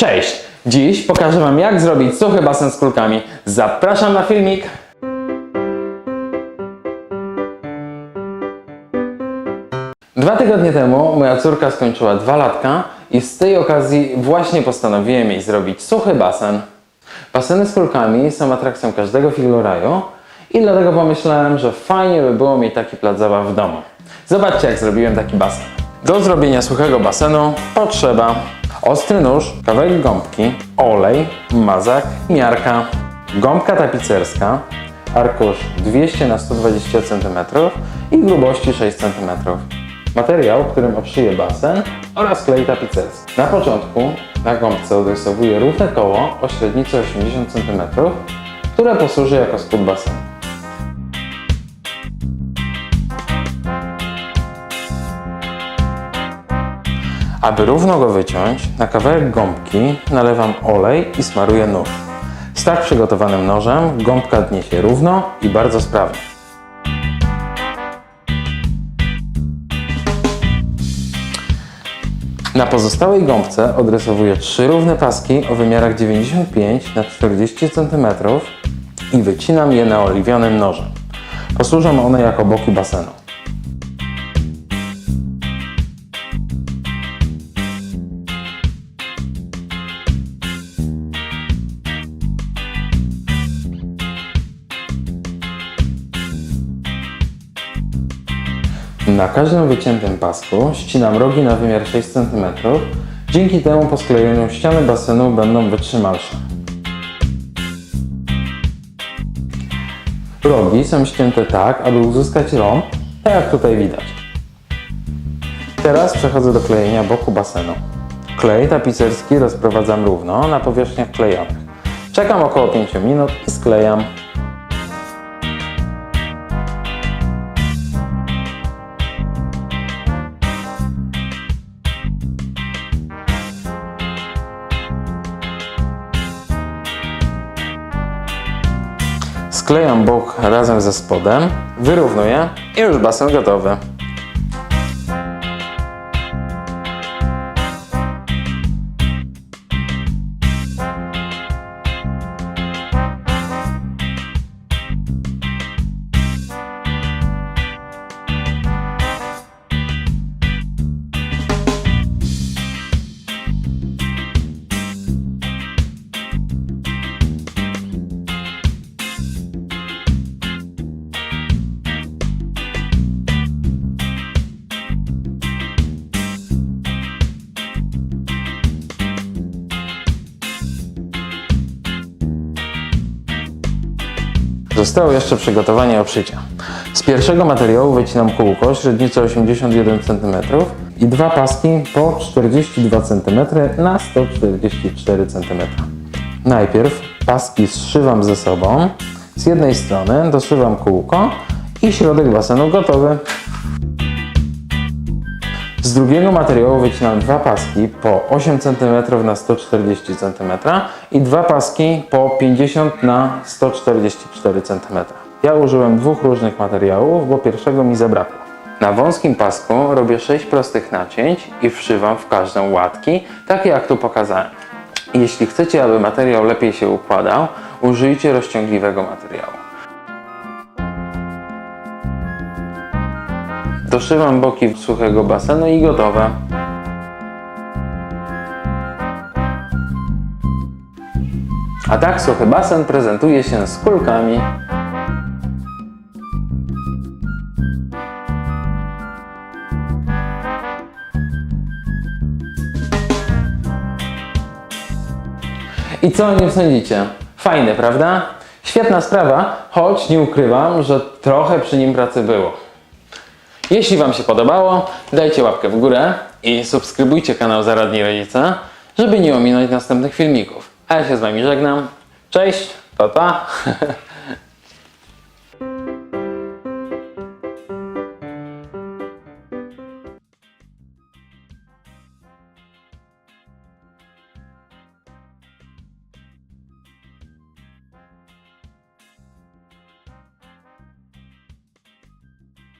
Cześć! Dziś pokażę Wam jak zrobić suchy basen z kulkami. Zapraszam na filmik! Dwa tygodnie temu moja córka skończyła dwa latka i z tej okazji właśnie postanowiłem jej zrobić suchy basen. Baseny z kulkami są atrakcją każdego filoraju i dlatego pomyślałem, że fajnie by było mieć taki plac zabaw w domu. Zobaczcie jak zrobiłem taki basen. Do zrobienia suchego basenu potrzeba ostry nóż, kawałek gąbki, olej, mazak, miarka, gąbka tapicerska, arkusz 200 na 120 cm i grubości 6 cm. Materiał, którym obszyję basen oraz klej tapicerski. Na początku na gąbce odrysowuję równe koło o średnicy 80 cm, które posłuży jako spód basenu. Aby równo go wyciąć, na kawałek gąbki nalewam olej i smaruję nóż. Z tak przygotowanym nożem gąbka dnie się równo i bardzo sprawnie. Na pozostałej gąbce odrysowuję trzy równe paski o wymiarach 95 na 40 cm i wycinam je naoliwionym nożem. Posłużą one jako boki basenu. Na każdym wyciętym pasku ścinam rogi na wymiar 6 cm. Dzięki temu po sklejeniu ściany basenu będą wytrzymalsze. Rogi są ścięte tak, aby uzyskać rąb, tak jak tutaj widać. Teraz przechodzę do klejenia boku basenu. Klej tapicerski rozprowadzam równo na powierzchniach klejonych. Czekam około 5 minut i sklejam. Sklejam bok razem ze spodem, wyrównuję i już basen gotowy. Zostało jeszcze przygotowanie obszycia. Z pierwszego materiału wycinam kółko średnicą 81 cm i dwa paski po 42 cm na 144 cm. Najpierw paski zszywam ze sobą. Z jednej strony doszywam kółko i środek basenu gotowy. Z drugiego materiału wycinam dwa paski po 8 cm na 140 cm i dwa paski po 50 na 144 cm. Ja użyłem dwóch różnych materiałów, bo pierwszego mi zabrakło. Na wąskim pasku robię 6 prostych nacięć i wszywam w każdą łatki, takie jak tu pokazałem. Jeśli chcecie, aby materiał lepiej się układał, użyjcie rozciągliwego materiału. Doszywam boki suchego basenu i gotowe. A tak suchy basen prezentuje się z kulkami. I co o nim sądzicie? Fajny, prawda? Świetna sprawa, choć nie ukrywam, że trochę przy nim pracy było. Jeśli Wam się podobało, dajcie łapkę w górę i subskrybujcie kanał Zaradni Rodzice, żeby nie ominąć następnych filmików. A ja się z Wami żegnam. Cześć, pa pa!